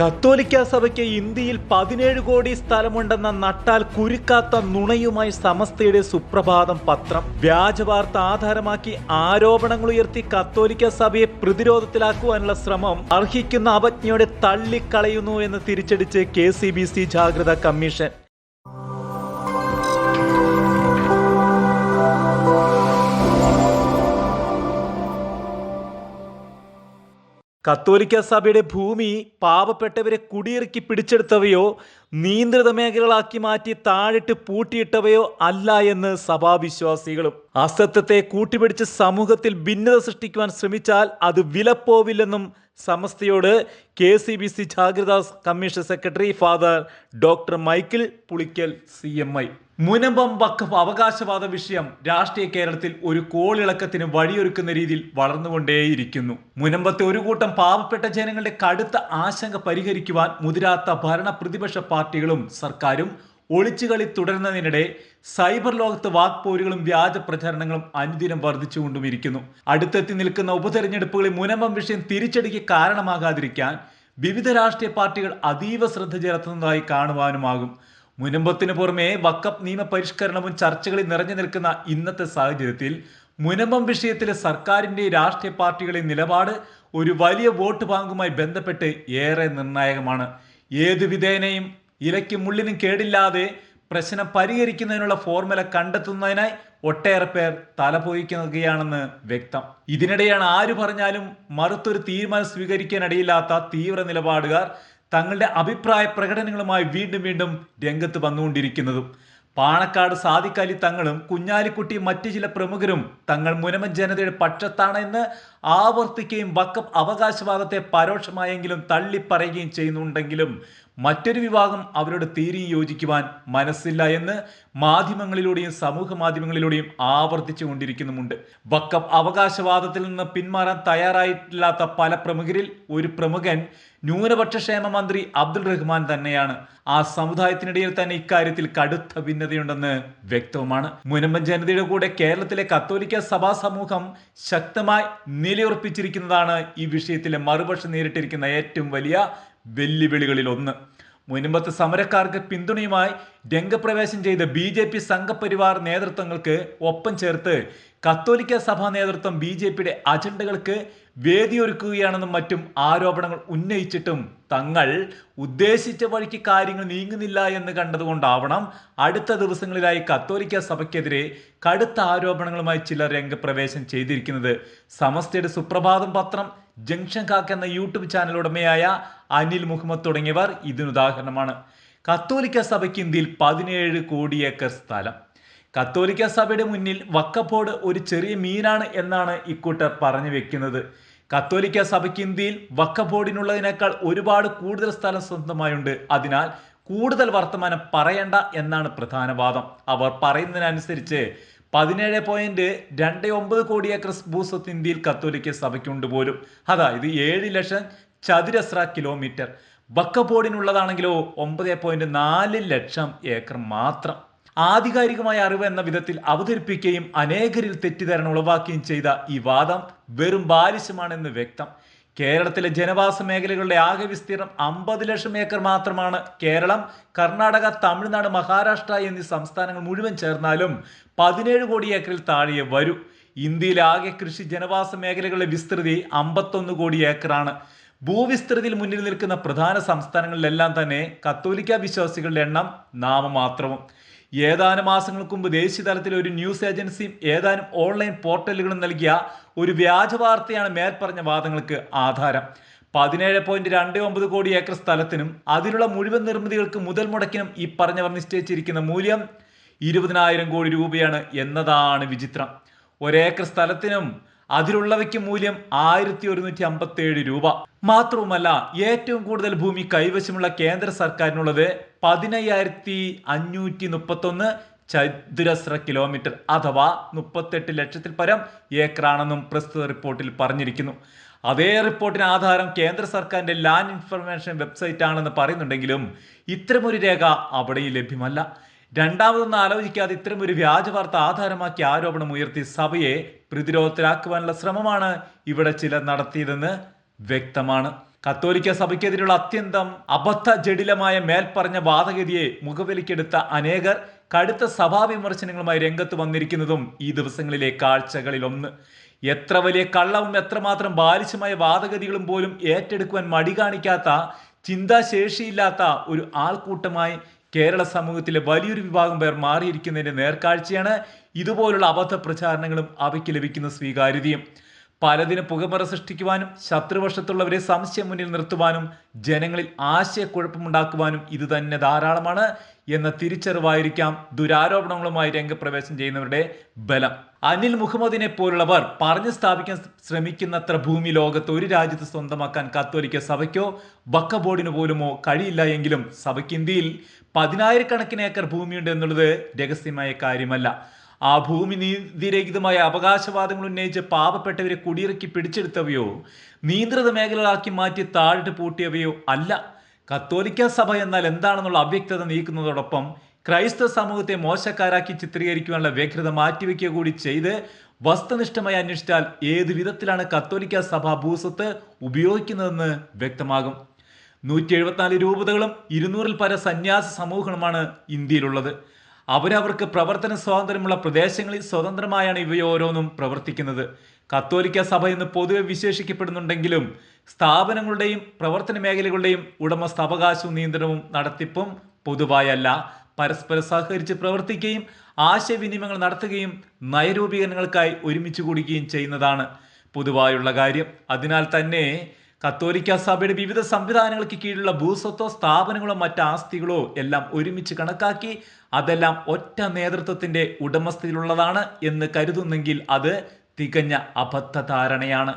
കത്തോലിക്ക സഭയ്ക്ക് ഇന്ത്യയിൽ പതിനേഴ് കോടി സ്ഥലമുണ്ടെന്ന നട്ടാൽ കുരുക്കാത്ത നുണയുമായി സമസ്തയുടെ സുപ്രഭാതം പത്രം. വ്യാജവാർത്ത ആധാരമാക്കി ആരോപണങ്ങൾ ഉയർത്തി കത്തോലിക്ക സഭയെ പ്രതിരോധത്തിലാക്കുവാനുള്ള ശ്രമം അർഹിക്കുന്ന അവജ്ഞയോടെ തള്ളിക്കളയുന്നു എന്ന് തിരിച്ചടിച്ച് കെ ജാഗ്രതാ കമ്മീഷൻ. കത്തോലിക്ക സഭയുടെ ഭൂമി പാവപ്പെട്ടവരെ കുടിയിറക്കി പിടിച്ചെടുത്തവയോ നിയന്ത്രിത മേഖലകളാക്കി മാറ്റി താഴിട്ട് പൂട്ടിയിട്ടവയോ അല്ല എന്ന് സഭാവിശ്വാസികളും. അസത്യത്തെ കൂട്ടിപ്പിടിച്ച് സമൂഹത്തിൽ ഭിന്നത സൃഷ്ടിക്കുവാൻ ശ്രമിച്ചാൽ അത് വിലപ്പോവില്ലെന്നും സമസ്തയോട് കെ സി ബി സി ജാഗ്രതാ commission secretary father doctor Michael Pulickal C M I. Munambam വക്കഫ് അവകാശവാദ വിഷയം രാഷ്ട്രീയ കേരളത്തിൽ ഒരു കോളിളക്കത്തിന് വഴിയൊരുക്കുന്ന രീതിയിൽ വളർന്നുകൊണ്ടേയിരിക്കുന്നു. മുനമ്പത്തെ ഒരു കൂട്ടം പാവപ്പെട്ട ജനങ്ങളുടെ കടുത്ത ആശങ്ക പരിഹരിക്കുവാൻ മുതിരാത്ത ഭരണ പ്രതിപക്ഷ പാർട്ടികളും സർക്കാരും ഒളിച്ചുകളി തുടരുന്നതിനിടെ സൈബർ ലോകത്ത് വാക്പോരുകളും വ്യാജ പ്രചരണങ്ങളും അനുദിനം വർദ്ധിച്ചുകൊണ്ടുമിരിക്കുന്നു. അടുത്തെത്തി നിൽക്കുന്ന ഉപതെരഞ്ഞെടുപ്പുകളിൽ മുനമ്പം വിഷയം തിരിച്ചടിക്ക് കാരണമാകാതിരിക്കാൻ വിവിധ രാഷ്ട്രീയ പാർട്ടികൾ അതീവ ശ്രദ്ധ ചെലുത്തുന്നതായി കാണുവാനുമാകും. മുനമ്പത്തിന് പുറമെ വക്കപ്പ് നിയമ പരിഷ്കരണവും ചർച്ചകളിൽ നിറഞ്ഞു നിൽക്കുന്ന ഇന്നത്തെ സാഹചര്യത്തിൽ മുനമ്പം വിഷയത്തിലെ സർക്കാരിന്റെ രാഷ്ട്രീയ പാർട്ടികളുടെ നിലപാട് ഒരു വലിയ വോട്ട് ബാങ്കുമായി ബന്ധപ്പെട്ട് ഏറെ നിർണായകമാണ്. ഏത് വിധേനയും ഇലയ്ക്കും മുള്ളിനും കേടില്ലാതെ പ്രശ്നം പരിഹരിക്കുന്നതിനുള്ള ഫോർമുല കണ്ടെത്തുന്നതിനായി ഒട്ടേറെ പേർ തലപോയിക്കുകയാണെന്ന് വ്യക്തം. ഇതിനിടെയാണ് ആര് പറഞ്ഞാലും മറുത്തൊരു തീരുമാനം സ്വീകരിക്കാനിടയില്ലാത്ത തീവ്ര നിലപാടുകാർ തങ്ങളുടെ അഭിപ്രായ പ്രകടനങ്ങളുമായി വീണ്ടും വീണ്ടും രംഗത്ത് വന്നുകൊണ്ടിരിക്കുന്നതും. പാണക്കാട് സാദിഖലി തങ്ങളും കുഞ്ഞാലിക്കുട്ടി മറ്റു ചില പ്രമുഖരും തങ്ങൾ മുനമൻ ജനതയുടെ പക്ഷത്താണെന്ന് ആവർത്തിക്കുകയും വക്കം അവകാശവാദത്തെ പരോക്ഷമായെങ്കിലും തള്ളിപ്പറയുകയും ചെയ്യുന്നുണ്ടെങ്കിലും മറ്റൊരു വിഭാഗം അവരുടെ തീരി യോജിക്കുവാൻ മനസ്സില്ല എന്ന് മാധ്യമങ്ങളിലൂടെയും സമൂഹ മാധ്യമങ്ങളിലൂടെയും ആവർത്തിച്ചു കൊണ്ടിരിക്കുന്നുമുണ്ട്. വക്കം അവകാശവാദത്തിൽ നിന്ന് പിന്മാറാൻ തയ്യാറായിട്ടില്ലാത്ത പല പ്രമുഖരിൽ ഒരു പ്രമുഖൻ ന്യൂനപക്ഷ ക്ഷേമ മന്ത്രി അബ്ദുൾ റഹ്മാൻ തന്നെയാണ്. ആ സമുദായത്തിനിടയിൽ തന്നെ ഇക്കാര്യത്തിൽ കടുത്ത ഭിന്നതയുണ്ടെന്ന് വ്യക്തവുമാണ്. മുനമ്പൻ ജനതയുടെ കൂടെ കേരളത്തിലെ കത്തോലിക്ക സഭാ സമൂഹം ശക്തമായി നിലയുറപ്പിച്ചിരിക്കുന്നതാണ് ഈ വിഷയത്തിലെ മറുപക്ഷം നേരിട്ടിരിക്കുന്ന ഏറ്റവും വലിയ വെല്ലുവിളികളിൽ ഒന്ന് മുനമ്പത്ത് സമരക്കാർക്ക് പിന്തുണയുമായി രംഗപ്രവേശം ചെയ്ത ബി ജെ പി സംഘപരിവാർ നേതൃത്വങ്ങൾക്ക് ഒപ്പം ചേർത്ത് കത്തോലിക്ക സഭാ നേതൃത്വം ബി ജെ പിയുടെ അജണ്ടകൾക്ക് വേദിയൊരുക്കുകയാണെന്നും മറ്റും ആരോപണങ്ങൾ ഉന്നയിച്ചിട്ടും തങ്ങൾ ഉദ്ദേശിച്ച വഴിക്ക് കാര്യങ്ങൾ നീങ്ങുന്നില്ല എന്ന് കണ്ടതുകൊണ്ടാവണം അടുത്ത ദിവസങ്ങളിലായി കത്തോലിക്ക സഭയ്ക്കെതിരെ കടുത്ത ആരോപണങ്ങളുമായി ചിലർ രംഗപ്രവേശം ചെയ്തിരിക്കുന്നത്. സമസ്തയുടെ സുപ്രഭാതം പത്രം ജംഗ്ഷൻ കാക്ക് എന്ന യൂട്യൂബ് ചാനൽ ഉടമയായ അനിൽ മുഹമ്മദ് തുടങ്ങിയവർ ഇതിനുദാഹരണമാണ് കത്തോലിക്ക സഭയ്ക്ക് ഇന്ത്യയിൽ പതിനേഴ് കോടി ഏക്കർ സ്ഥലം. കത്തോലിക്ക സഭയുടെ മുന്നിൽ വക്കപ്പോട് ഒരു ചെറിയ മീനാണ് എന്നാണ് ഇക്കൂട്ടർ പറഞ്ഞു വെക്കുന്നത്. കത്തോലിക്ക സഭയ്ക്ക് ഇന്ത്യയിൽ വക്കബോർഡിനുള്ളതിനേക്കാൾ ഒരുപാട് കൂടുതൽ സ്ഥലം സ്വന്തമായുണ്ട്. അതിനാൽ കൂടുതൽ വർത്തമാനം പറയണ്ട എന്നാണ് പ്രധാന വാദം. അവർ പറയുന്നതിനനുസരിച്ച് പതിനേഴ് പോയിന്റ് രണ്ട് ഒമ്പത് കോടി ഏക്കർ ഭൂസ്വത്ത് ഇന്ത്യയിൽ കത്തോലിക്ക സഭയ്ക്കുണ്ട് പോലും. അതായത് ഏഴ് ലക്ഷം ചതുരശ്ര കിലോമീറ്റർ. ബക്കബോർഡിനുള്ളതാണെങ്കിലോ ഒമ്പത് പോയിന്റ് നാല് ലക്ഷം ഏക്കർ മാത്രം. ആധികാരികമായ അറിവ് എന്ന വിധത്തിൽ അവതരിപ്പിക്കുകയും അനേകരിൽ തെറ്റിദ്ധാരണ ഉളവാക്കുകയും ചെയ്ത ഈ വാദം വെറും ബാലിശമാണെന്ന് വ്യക്തം. കേരളത്തിലെ ജനവാസ മേഖലകളുടെ ആകെ വിസ്തീർണം അമ്പത് ലക്ഷം ഏക്കർ മാത്രമാണ്. കേരളം കർണാടക തമിഴ്നാട് മഹാരാഷ്ട്ര എന്നീ സംസ്ഥാനങ്ങൾ മുഴുവൻ ചേർന്നാലും പതിനേഴ് കോടി ഏക്കറിൽ താഴെ വരൂ. ഇന്ത്യയിലെ ആകെ കൃഷി ജനവാസ മേഖലകളുടെ വിസ്തൃതി അമ്പത്തൊന്ന് കോടി ഏക്കറാണ്. ഭൂവിസ്തൃതിയിൽ മുന്നിൽ നിൽക്കുന്ന പ്രധാന സംസ്ഥാനങ്ങളിലെല്ലാം തന്നെ കത്തോലിക്ക വിശ്വാസികളുടെ എണ്ണം നാമമാത്രവും. ഏതാനും മാസങ്ങൾക്ക് മുമ്പ് ദേശീയ തലത്തിൽ ഒരു ന്യൂസ് ഏജൻസിയും ഏതാനും ഓൺലൈൻ പോർട്ടലുകളും നൽകിയ ഒരു വ്യാജ വാർത്തയാണ് മേൽപ്പറഞ്ഞ വാദങ്ങൾക്ക് ആധാരം. പതിനേഴ് പോയിന്റ് രണ്ട് ഒമ്പത് കോടി ഏക്കർ സ്ഥലത്തിനും അതിലുള്ള മുഴുവൻ നിർമ്മിതികൾക്ക് മുതൽ മുടക്കിനും ഈ പറഞ്ഞവർ നിശ്ചയിച്ചിരിക്കുന്ന മൂല്യം ഇരുപതിനായിരം കോടി രൂപയാണ് എന്നതാണ് വിചിത്രം. ഒരേക്കർ സ്ഥലത്തിനും അതിലുള്ളവയ്ക്ക് മൂല്യം ആയിരത്തി ഒരുന്നൂറ്റി അമ്പത്തി ഏഴ് രൂപ. മാത്രവുമല്ല ഏറ്റവും കൂടുതൽ ഭൂമി കൈവശമുള്ള കേന്ദ്ര സർക്കാരിനുള്ളത് പതിനയ്യായിരത്തി അഞ്ഞൂറ്റി മുപ്പത്തൊന്ന് ചതുരശ്ര കിലോമീറ്റർ അഥവാ മുപ്പത്തെട്ട് ലക്ഷത്തിൽ പരം ഏക്കറാണെന്നും പ്രസ്തുത റിപ്പോർട്ടിൽ പറഞ്ഞിരിക്കുന്നു. അതേ റിപ്പോർട്ടിന് ആധാരം കേന്ദ്ര സർക്കാരിന്റെ ലാൻഡ് ഇൻഫർമേഷൻ വെബ്സൈറ്റ് ആണെന്ന് പറയുന്നുണ്ടെങ്കിലും ഇത്തരമൊരു രേഖ അവിടെയും ലഭ്യമല്ല. രണ്ടാമതൊന്നും ആലോചിക്കാതെ ഇത്തരമൊരു വ്യാജ വാർത്ത ആധാരമാക്കി ആരോപണം ഉയർത്തി സഭയെ പ്രതിരോധത്തിലാക്കുവാനുള്ള ശ്രമമാണ് ഇവിടെ ചിലർ നടത്തിയതെന്ന് വ്യക്തമാണ്. കത്തോലിക്ക സഭയ്ക്കെതിരെയുള്ള അത്യന്തം അബദ്ധ ജടിലമായ മേൽപ്പറഞ്ഞ വാദഗതിയെ മുഖവിലക്കെടുത്ത അനേകർ കടുത്ത സഭാ വിമർശനങ്ങളുമായി രംഗത്ത് വന്നിരിക്കുന്നതും ഈ ദിവസങ്ങളിലെ കാഴ്ചകളിൽ ഒന്ന് എത്ര വലിയ കള്ളവും എത്രമാത്രം ബാലിശമായ വാദഗതികളും പോലും ഏറ്റെടുക്കുവാൻ മടി കാണിക്കാത്ത ചിന്താശേഷിയില്ലാത്ത ഒരു ആൾക്കൂട്ടമായി കേരള സമൂഹത്തിലെ വലിയൊരു വിഭാഗം പേർ മാറിയിരിക്കുന്നതിന്റെ നേർക്കാഴ്ചയാണ് ഇതുപോലുള്ള അബദ്ധ പ്രചാരണങ്ങളും അവയ്ക്ക് ലഭിക്കുന്ന സ്വീകാര്യതയും. പലതിന് പുകമറ സൃഷ്ടിക്കുവാനും ശത്രുവശത്തുള്ളവരെ സംശയം മുന്നിൽ നിർത്തുവാനും ജനങ്ങളിൽ ആശയക്കുഴപ്പമുണ്ടാക്കുവാനും ഇത് തന്നെ ധാരാളമാണ് എന്ന തിരിച്ചറിവായിരിക്കാം ദുരാരോപണങ്ങളുമായി രംഗപ്രവേശം ചെയ്യുന്നവരുടെ ബലം. അനിൽ മുഹമ്മദിനെ പോലുള്ളവർ പറഞ്ഞു സ്ഥാപിക്കാൻ ശ്രമിക്കുന്നത്ര ഭൂമി ലോകത്ത് ഒരു രാജ്യത്ത് സ്വന്തമാക്കാൻ കത്തോലിക്ക സഭയ്ക്കോ വക്ക ബോർഡിന് പോലുമോ കഴിയില്ല എങ്കിലും സഭയ്ക്ക് ഇന്ത്യയിൽ പതിനായിരക്കണക്കിന് ഏക്കർ ഭൂമിയുണ്ട് എന്നുള്ളത് രഹസ്യമായ കാര്യമല്ല. ആ ഭൂമി നീതിരഹിതമായ അവകാശവാദങ്ങൾ ഉന്നയിച്ച് പാവപ്പെട്ടവരെ കുടിയിറക്കി പിടിച്ചെടുത്തവയോ നിയന്ത്രിത മേഖലകളാക്കി മാറ്റി താഴ്ത്തി പൂട്ടിയവയോ അല്ല. കത്തോലിക്ക സഭ എന്നാൽ എന്താണെന്നുള്ള അവ്യക്തത നീക്കുന്നതോടൊപ്പം ക്രൈസ്തവ സമൂഹത്തെ മോശക്കാരാക്കി ചിത്രീകരിക്കുവാനുള്ള വ്യഗ്രത മാറ്റിവെക്കുക കൂടി ചെയ്ത് വസ്തുനിഷ്ഠമായി അന്വേഷിച്ചാൽ ഏത് വിധത്തിലാണ് കത്തോലിക്ക സഭ ഭൂസ്വത്ത് ഉപയോഗിക്കുന്നതെന്ന് വ്യക്തമാകും. നൂറ്റി എഴുപത്തിനാല് രൂപതകളും ഇരുന്നൂറിൽ പര സന്യാസ സമൂഹങ്ങളുമാണ് ഇന്ത്യയിലുള്ളത്. അവരവർക്ക് പ്രവർത്തന സ്വാതന്ത്ര്യമുള്ള പ്രദേശങ്ങളിൽ സ്വതന്ത്രമായാണ് ഇവയോരോന്നും പ്രവർത്തിക്കുന്നത്. കത്തോലിക്ക സഭ എന്ന് പൊതുവെ വിശേഷിക്കപ്പെടുന്നുണ്ടെങ്കിലും സ്ഥാപനങ്ങളുടെയും പ്രവർത്തന മേഖലകളുടെയും ഉടമസ്ഥ അവകാശവും നിയന്ത്രണവും നടത്തിപ്പും പൊതുവായല്ല. പരസ്പരം സഹകരിച്ച് പ്രവർത്തിക്കുകയും ആശയവിനിമയങ്ങൾ നടത്തുകയും നയരൂപീകരണങ്ങൾക്കായി ഒരുമിച്ച് കൂടുകയും ചെയ്യുന്നതാണ് പൊതുവായുള്ള കാര്യം. അതിനാൽ തന്നെ കത്തോലിക്ക സഭയുടെ വിവിധ സംവിധാനങ്ങൾക്ക് കീഴിലുള്ള ഭൂസ്വത്തോ സ്ഥാപനങ്ങളോ മറ്റ് ആസ്തികളോ എല്ലാം ഒരുമിച്ച് കണക്കാക്കി അതെല്ലാം ഒറ്റ നേതൃത്വത്തിന്റെ ഉടമസ്ഥയിലുള്ളതാണ് എന്ന് കരുതുന്നെങ്കിൽ അത് തികഞ്ഞ അബദ്ധ ധാരണയാണ്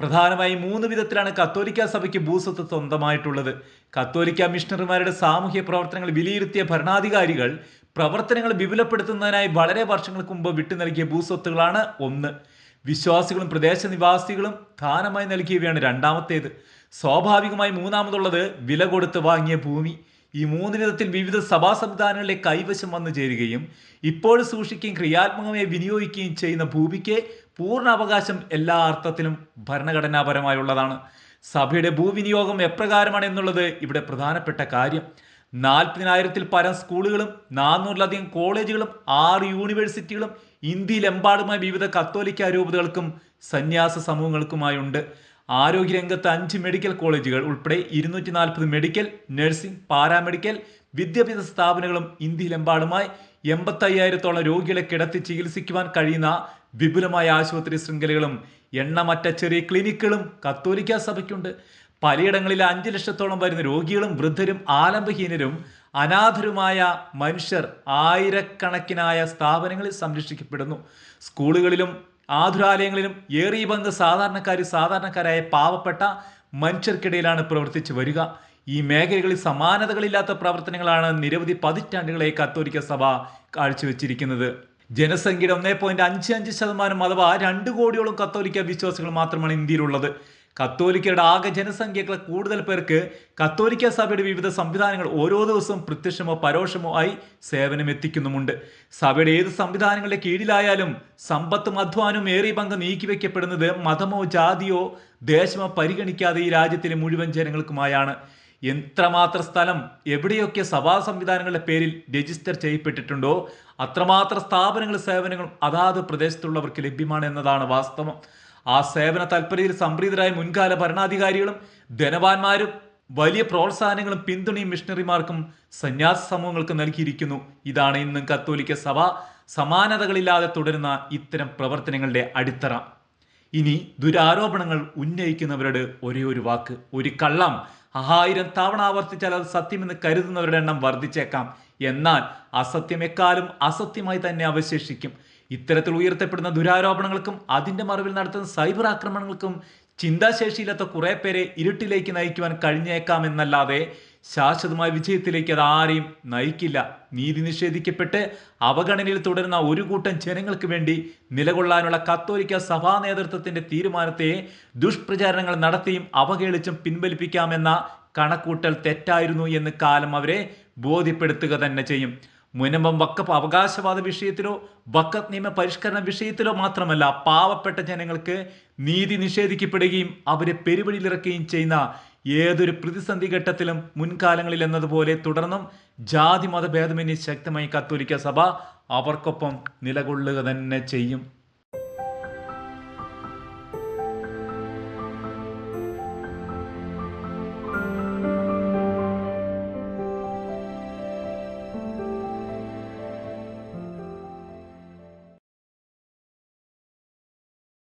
പ്രധാനമായും മൂന്ന് വിധത്തിലാണ് കത്തോലിക്ക സഭയ്ക്ക് ഭൂസ്വത്ത് സ്വന്തമായിട്ടുള്ളത്. കത്തോലിക്ക മിഷണറിമാരുടെ സാമൂഹ്യ പ്രവർത്തനങ്ങൾ വിലയിരുത്തിയ ഭരണാധികാരികൾ പ്രവർത്തനങ്ങൾ വിപുലപ്പെടുത്തുന്നതിനായി വളരെ വർഷങ്ങൾക്ക് മുമ്പ് വിട്ടു നൽകിയ ഭൂസ്വത്തുകളാണ് ഒന്ന്. വിശ്വാസികളും പ്രദേശ നിവാസികളും ദാനമായി നൽകിയവയാണ് രണ്ടാമത്തേത്. സ്വാഭാവികമായി മൂന്നാമതുള്ളത് വില കൊടുത്ത് വാങ്ങിയ ഭൂമി. ഈ മൂന്ന് വിധത്തിൽ വിവിധ സഭാ സംവിധാനങ്ങളിലെ കൈവശം വന്നു ചേരുകയും ഇപ്പോൾ സൂക്ഷിക്കുകയും ക്രിയാത്മകമായി വിനിയോഗിക്കുകയും ചെയ്യുന്ന ഭൂമിക്ക് പൂർണ അവകാശം എല്ലാ അർത്ഥത്തിലും ഭരണഘടനാപരമായുള്ളതാണ്. സഭയുടെ ഭൂവിനിയോഗം എപ്രകാരമാണ് എന്നുള്ളത് ഇവിടെ പ്രധാനപ്പെട്ട കാര്യം. നാൽപ്പതിനായിരത്തിൽ പരം സ്കൂളുകളും നാനൂറിലധികം കോളേജുകളും ആറ് യൂണിവേഴ്സിറ്റികളും ഇന്ത്യയിലെമ്പാടുമായി വിവിധ കത്തോലിക്ക രൂപതകൾക്കും സന്യാസ സമൂഹങ്ങൾക്കുമായുണ്ട്. ആരോഗ്യരംഗത്ത് അഞ്ച് മെഡിക്കൽ കോളേജുകൾ ഉൾപ്പെടെ ഇരുന്നൂറ്റി നാൽപ്പത് മെഡിക്കൽ നഴ്സിംഗ് പാരാമെഡിക്കൽ വിദ്യാഭ്യാസ സ്ഥാപനങ്ങളും ഇന്ത്യയിലെമ്പാടുമായി എൺപത്തയ്യായിരത്തോളം രോഗികളെ കിടത്തി ചികിത്സിക്കുവാൻ കഴിയുന്ന വിപുലമായ ആശുപത്രി ശൃംഖലകളും എണ്ണമറ്റ ചെറിയ ക്ലിനിക്കുകളും കത്തോലിക്ക സഭയ്ക്കുണ്ട്. പലയിടങ്ങളിൽ അഞ്ച് ലക്ഷത്തോളം വരുന്ന രോഗികളും വൃദ്ധരും ആലംബഹീനരും അനാഥരുമായ മനുഷ്യർ ആയിരക്കണക്കിനായ സ്ഥാപനങ്ങളിൽ സംരക്ഷിക്കപ്പെടുന്നു. സ്കൂളുകളിലും ആതുരാലയങ്ങളിലും ഏറിയ പങ്ക് സാധാരണക്കാർ സാധാരണക്കാരായ പാവപ്പെട്ട മനുഷ്യർക്കിടയിലാണ് പ്രവർത്തിച്ചു വരിക. ഈ മേഖലകളിൽ സമാനതകളില്ലാത്ത പ്രവർത്തനങ്ങളാണ് നിരവധി പതിറ്റാണ്ടുകളെ കത്തോലിക്ക സഭ കാഴ്ചവെച്ചിരിക്കുന്നത്. ജനസംഖ്യയുടെ ഒന്നേ പോയിന്റ് അഞ്ച് അഞ്ച് ശതമാനം അഥവാ രണ്ട് കോടിയോളം കത്തോലിക്ക വിശ്വാസികൾ മാത്രമാണ് ഇന്ത്യയിലുള്ളത്. കത്തോലിക്കരുടെ ആകെ ജനസംഖ്യകളെ കൂടുതൽ പേർക്ക് കത്തോലിക്ക സഭയുടെ വിവിധ സംവിധാനങ്ങൾ ഓരോ ദിവസവും പ്രത്യക്ഷമോ പരോക്ഷമോ ആയി സേവനം എത്തിക്കുന്നുമുണ്ട്. സഭയുടെ ഏത് സംവിധാനങ്ങളുടെ കീഴിലായാലും സമ്പത്തും അധ്വാനവും ഏറിയ പങ്ക് നീക്കിവെക്കപ്പെടുന്നത് മതമോ ജാതിയോ ദേശമോ പരിഗണിക്കാതെ ഈ രാജ്യത്തിലെ മുഴുവൻ ജനങ്ങൾക്കുമായാണ്. എത്രമാത്രം സ്ഥലം എവിടെയൊക്കെ സഭാ സംവിധാനങ്ങളുടെ പേരിൽ രജിസ്റ്റർ ചെയ്യപ്പെട്ടിട്ടുണ്ടോ അത്രമാത്ര സ്ഥാപനങ്ങളും സേവനങ്ങളും അതാത് പ്രദേശത്തുള്ളവർക്ക് ലഭ്യമാണ് എന്നതാണ് വാസ്തവം. ആ സേവന തൽപരയിൽ സംപ്രീതരായ മുൻകാല ഭരണാധികാരികളും ധനവാന്മാരും വലിയ പ്രോത്സാഹനങ്ങളും പിന്തുണയും മിഷണറിമാർക്കും സന്യാസ സമൂഹങ്ങൾക്കും നൽകിയിരിക്കുന്നു. ഇതാണ് ഇന്നും കത്തോലിക്ക സഭ സമാനതകളില്ലാതെ തുടരുന്ന ഇത്തരം പ്രവർത്തനങ്ങളുടെ അടിത്തറ. ഇനി ദുരാരോപണങ്ങൾ ഉന്നയിക്കുന്നവരുടെ ഒരേ ഒരു വാക്ക് ഒരു കള്ളം. ആയിരം തവണ ആവർത്തിച്ചാൽ അത് സത്യമെന്ന് കരുതുന്നവരുടെ എണ്ണം വർദ്ധിച്ചേക്കാം. എന്നാൽ അസത്യം അസത്യമായി തന്നെ അവശേഷിക്കും. ഇത്തരത്തിൽ ഉയർത്തപ്പെടുന്ന ദുരാരോപണങ്ങൾക്കും അതിന്റെ മറവിൽ നടത്തുന്ന സൈബർ ആക്രമണങ്ങൾക്കും ചിന്താശേഷിയില്ലാത്ത കുറെ പേരെ ഇരുട്ടിലേക്ക് നയിക്കുവാൻ കഴിഞ്ഞേക്കാമെന്നല്ലാതെ ശാശ്വതമായ വിജയത്തിലേക്ക് അത് ആരെയും നയിക്കില്ല. നീതി നിഷേധിക്കപ്പെട്ട് അവഗണനയിൽ തുടരുന്ന ഒരു കൂട്ടം ജനങ്ങൾക്ക് വേണ്ടി നിലകൊള്ളാനുള്ള കത്തോലിക്ക സഭാ നേതൃത്വത്തിന്റെ തീരുമാനത്തെ ദുഷ്പ്രചാരണങ്ങൾ നടത്തിയും അവഹേളിച്ചും പിൻവലിപ്പിക്കാമെന്ന കണക്കൂട്ടൽ തെറ്റായിരുന്നു എന്ന് കാലം അവരെ ബോധ്യപ്പെടുത്തുക തന്നെ ചെയ്യും. മുനമ്പം വക്കപ്പ് അവകാശവാദ വിഷയത്തിലോ വക്കത്ത് നിയമ പരിഷ്കരണ വിഷയത്തിലോ മാത്രമല്ല പാവപ്പെട്ട ജനങ്ങൾക്ക് നീതി നിഷേധിക്കപ്പെടുകയും അവരെ പെരുവഴിയിലിറക്കുകയും ചെയ്യുന്ന ഏതൊരു പ്രതിസന്ധി ഘട്ടത്തിലും മുൻകാലങ്ങളിൽ എന്നതുപോലെ തുടർന്നും ജാതി മതഭേദമന്യേ ശക്തമായി കത്തോലിക്ക സഭ അവർക്കൊപ്പം നിലകൊള്ളുക തന്നെ ചെയ്യും.